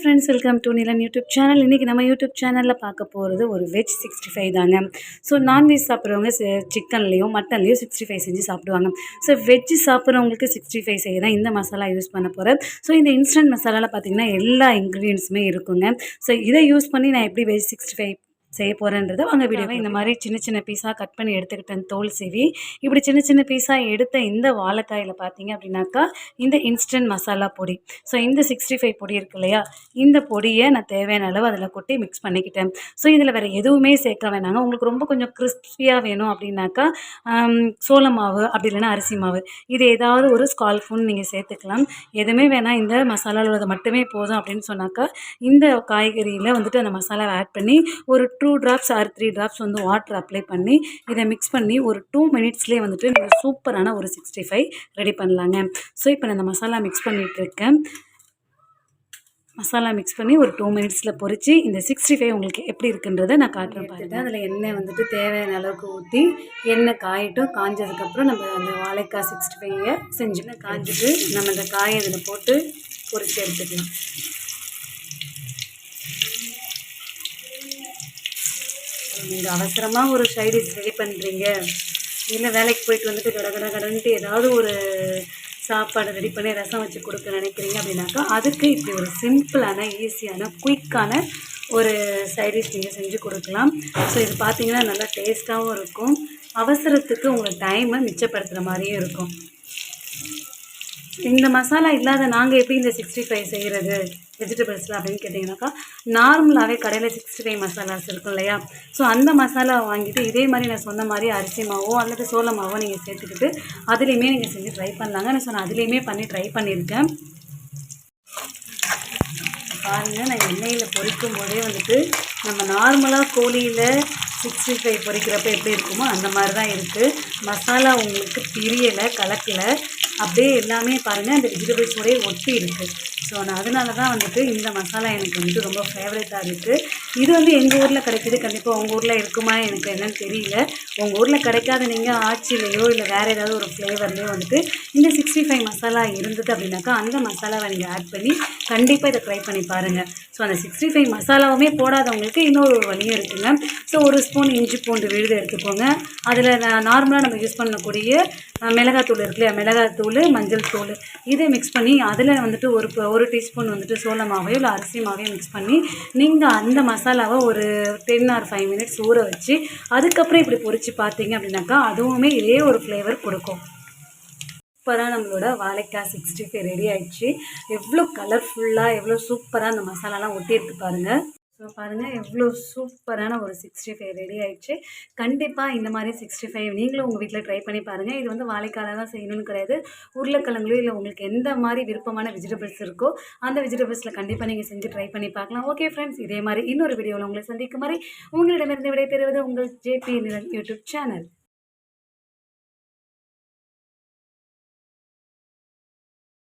Friends welcome to Nilan YouTube channel இன்றைக்கி நம்ம YouTube சேனலில் பார்க்க போகிறது ஒரு வெஜ் சிக்ஸ்டி ஃபைவ் தாங்க. ஸோ நான்வெஜ் சாப்பிட்றவங்க சிக்கன்லேயும் மட்டன்லேயும் சிக்ஸ்டி ஃபைவ் செஞ்சு சாப்பிடுவாங்க. ஸோ வெஜ் சாப்பிட்றவங்களுக்கு சிக்ஸ்டி ஃபைவ் செய்ய தான் இந்த மசாலா யூஸ் பண்ண போகிறேன் ஸோ இந்த இன்ஸ்டன்ட் மசாலாவில் பார்த்தீங்கன்னா எல்லா இன்க்ரீடியன்ஸுமே இருக்குங்க. ஸோ இதை யூஸ் பண்ணி நான் எப்படி வெஜ் சிக்ஸ்டி ஃபைவ் செய்ய போகிறேன்றதை வாங்க வீடியோவை இந்த மாதிரி சின்ன சின்ன பீஸாக கட் பண்ணி எடுத்துக்கிட்டேன் தோல் சீவி இப்படி சின்ன சின்ன பீஸாக எடுத்த இந்த வாழைக்காயில் பார்த்தீங்க அப்படின்னாக்கா இந்த இன்ஸ்டன்ட் மசாலா பொடி. ஸோ இந்த சிக்ஸ்டி ஃபைவ் பொடி இருக்கு இல்லையா இந்த பொடியை நான் தேவையான அளவு அதில் கொட்டி மிக்ஸ் பண்ணிக்கிட்டேன். ஸோ இதில் வேறு எதுவுமே சேர்க்க வேணாங்க. உங்களுக்கு ரொம்ப கொஞ்சம் கிறிஸ்பியாக வேணும் அப்படின்னாக்கா சோள மாவு அப்படி இல்லைன்னா அரிசி மாவு. இது ஏதாவது ஒரு ஸ்கால் ஃபுன் நீங்கள் சேர்த்துக்கலாம். எதுவுமே வேணாம். இந்த மசாலாவில் உள்ளது மட்டுமே போதும் அப்படின்னு சொன்னாக்கா இந்த காய்கறியில் வந்துட்டு அந்த மசாலாவை ஆட் பண்ணி ஒரு two drops or three drops வந்து வாட்டர் அப்ளை பண்ணி இதை மிக்ஸ் பண்ணி ஒரு டூ மினிட்ஸ்லேயே வந்துட்டு நீங்கள் சூப்பரான ஒரு சிக்ஸ்டி ஃபைவ் ரெடி பண்ணலாங்க. ஸோ இப்போ நான் இந்த மசாலா மிக்ஸ் பண்ணிகிட்டு இருக்கேன். மசாலா மிக்ஸ் பண்ணி ஒரு டூ மினிட்ஸில் பொரிச்சு இந்த சிக்ஸ்டி ஃபைவ் உங்களுக்கு எப்படி இருக்குன்றதை நான் காட்டுறேன் பாருங்க. அதில் எண்ணெய் வந்துட்டு தேவையான அளவுக்கு ஊற்றி எண்ணெய் காயட்டும் காஞ்சதுக்கப்புறம் நம்ம அந்த வாழைக்காய் சிக்ஸ்டி ஃபைவை செஞ்சுன்னு காஞ்சிட்டு நம்ம இந்த காயை இதில் போட்டு பொரிச்சு எடுத்துக்கலாம். நீங்கள் அவசரமாக ஒரு சைடிஷ் ரெடி பண்ணுறீங்க இல்லை வேலைக்கு போயிட்டு வந்துட்டு கட கட கடன்ட்டு ஏதாவது ஒரு சாப்பாடு ரெடி பண்ணி ரசம் வச்சு கொடுக்க நினைக்கிறீங்க அப்படின்னாக்கா அதுக்கு இப்படி ஒரு சிம்பிளான ஈஸியான குயிக்கான ஒரு சைடிஷ் நீங்கள் செஞ்சு கொடுக்கலாம். ஸோ இது பார்த்தீங்கன்னா நல்லா டேஸ்ட்டாகவும் இருக்கும். அவசரத்துக்கு உங்கள் டைமை மிச்சப்படுத்துகிற மாதிரியும் இருக்கும். இந்த மசாலா இல்லாத நாங்கள் எப்படி இந்த சிக்ஸ்டி ஃபைவ் செய்கிறது வெஜிடபிள்ஸில் அப்படின்னு கேட்டிங்கனாக்கா நார்மலாகவே கடையில் சிக்ஸ்டி ஃபைவ் மசாலாஸ் இருக்கும் இல்லையா? ஸோ அந்த மசாலா வாங்கிட்டு இதே மாதிரி நான் சொன்ன மாதிரி அரிசி மாவோ அல்லது சோள மாவோ நீங்கள் சேர்த்துக்கிட்டு அதுலேயுமே நீங்கள் செஞ்சு ட்ரை பண்ணலாங்க. நான் சொன்ன அதுலேயுமே பண்ணி ட்ரை பண்ணியிருக்கேன். பாருங்கள் நான் எண்ணெயில் பொரிக்கும் போதே வந்துட்டு நம்ம நார்மலாக கோழியில் சிக்ஸ்டி ஃபைவ் பொரிக்கிறப்ப எப்படி இருக்குமோ அந்த மாதிரி தான் இருக்குது மசாலா உங்களுக்கு பிரியலை கலக்கலை. அப்படியே எல்லாமே பாருங்கள் அந்த வெஜிடபிள்ஸோடய ஒட்டி இருக்குது ஸோ நான் அதனால தான் வந்துட்டு இந்த மசாலா எனக்கு வந்துட்டு ரொம்ப ஃபேவரட்டாக இருக்குது இது வந்து எங்கள் ஊரில் கிடைக்கிது கண்டிப்பாக உங்கள் ஊரில் இருக்குமா எனக்கு என்னன்னு தெரியல. உங்கள் ஊரில் கிடைக்காத நீங்கள் ஆச்சிலையோ இல்லை வேறு ஏதாவது ஒரு ஃப்ளேவர்லேயோ வந்துட்டு இந்த சிக்ஸ்டி ஃபைவ் மசாலா இருந்தது அப்படின்னாக்கா அந்த மசாலாவை நீங்கள் ஆட் பண்ணி கண்டிப்பாக இதை ட்ரை பண்ணி பாருங்கள் ஸோ அந்த சிக்ஸ்டி ஃபைவ் மசாலாவுமே போடாதவங்களுக்கு இன்னொரு வழியும் இருக்குங்க ஸோ ஒரு ஸ்பூன் இஞ்சி பூண்டு விழுது எடுத்துக்கோங்க. அதில் நார்மலாக நம்ம யூஸ் பண்ணக்கூடிய மிளகாத்தூள் இருக்கு இல்லையா மிளகாத்தூள் தூள் மஞ்சள் தூள். இதை மிக்ஸ் பண்ணி அதில் வந்துட்டு ஒரு ப- ஒரு டீஸ்பூன் வந்துட்டு சோள மாவையோ இல்லை அரிசி மாவையோ மிக்ஸ் பண்ணி நீங்கள் அந்த மசாலாவை ஒரு டென் ஆர் ஃபைவ் மினிட்ஸ் ஊற வச்சு அதுக்கப்புறம் இப்படி பொறிச்சு பார்த்தீங்க அப்படின்னாக்கா அதுவுமே இதே ஒரு ஃப்ளேவர் கொடுக்கும். சூப்பராக நம்மளோட வாழைக்காய் சிக்ஸ்டி ஃபைவ் ரெடி ஆயிடுச்சு எவ்வளோ கலர்ஃபுல்லாக எவ்வளோ சூப்பராக அந்த மசாலாலாம் ஒட்டியிருக்கு பாருங்கள் ஸோ பாருங்கள் எவ்வளோ சூப்பரான ஒரு சிக்ஸ்டி ஃபைவ் ரெடி ஆயிடுச்சு. கண்டிப்பாக இந்த மாதிரி சிக்ஸ்டி ஃபைவ் நீங்களும் உங்கள் வீட்டில் ட்ரை பண்ணி பாருங்கள் இது வந்து வாழைக்கால தான் செய்யணும்னு கிடையாது. உருளைக்கிழங்குலையும் இல்லை உங்களுக்கு எந்த மாதிரி விருப்பமான வெஜிடபிள்ஸ் இருக்கோ அந்த வெஜிடபிள்ஸில் கண்டிப்பாக நீங்கள் செஞ்சு ட்ரை பண்ணி பார்க்கலாம். ஓகே ஃப்ரெண்ட்ஸ் இதே மாதிரி இன்னொரு வீடியோவில் உங்களை சந்திக்கும் மாதிரி உங்களிடமிருந்து விடைபெறுவது உங்கள் ஜேபி நிலன் யூடியூப் சேனல்